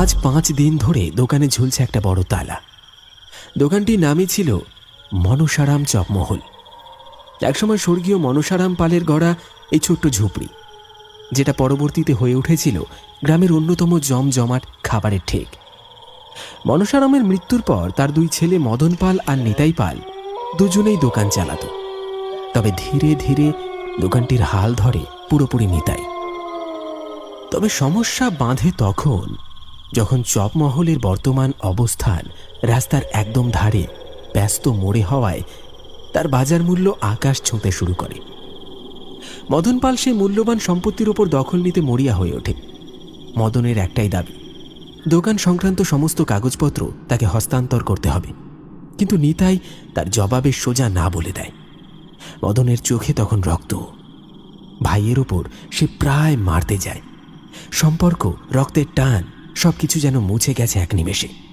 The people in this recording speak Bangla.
আজ পাঁচ দিন ধরে দোকানে ঝুলছে একটা বড় তালা। দোকানটির নামই ছিল মনসারাম চকমহল। একসময় স্বর্গীয় মনসারাম পালের গড়া এই ছোট্ট ঝুপড়ি, যেটা পরবর্তীতে হয়ে উঠেছিল গ্রামের অন্যতম জমজমাট খাবারের ঠেক। মনসারামের মৃত্যুর পর তার দুই ছেলে মদন পাল আর নিতাই পাল দুজনেই দোকান চালাতো। তবে ধীরে ধীরে দোকানটির হাল ধরে পুরোপুরি নিতাই। তবে সমস্যা বাঁধে তখন যখন চপমহলের বর্তমান অবস্থান রাস্তার একদম ধারে ব্যস্ত মোড়ে হওয়ায় তার বাজার মূল্য আকাশ ছুঁতে শুরু করে। মদন পাল সেই মূল্যবান সম্পত্তির ওপর দখল নিতে মরিয়া হয়ে ওঠে। মদনের একটাই দাবি, দোকান সংক্রান্ত সমস্ত কাগজপত্র তাকে হস্তান্তর করতে হবে। কিন্তু নিতাই তার জবাবে সোজা না বলে দেয়। মদনের চোখে তখন রক্ত। ভাইয়ের ওপর সে প্রায় মারতে যায়। সম্পর্ক রক্তের টান সবকিছু যেন মুছে গেছে এক নিমেষে।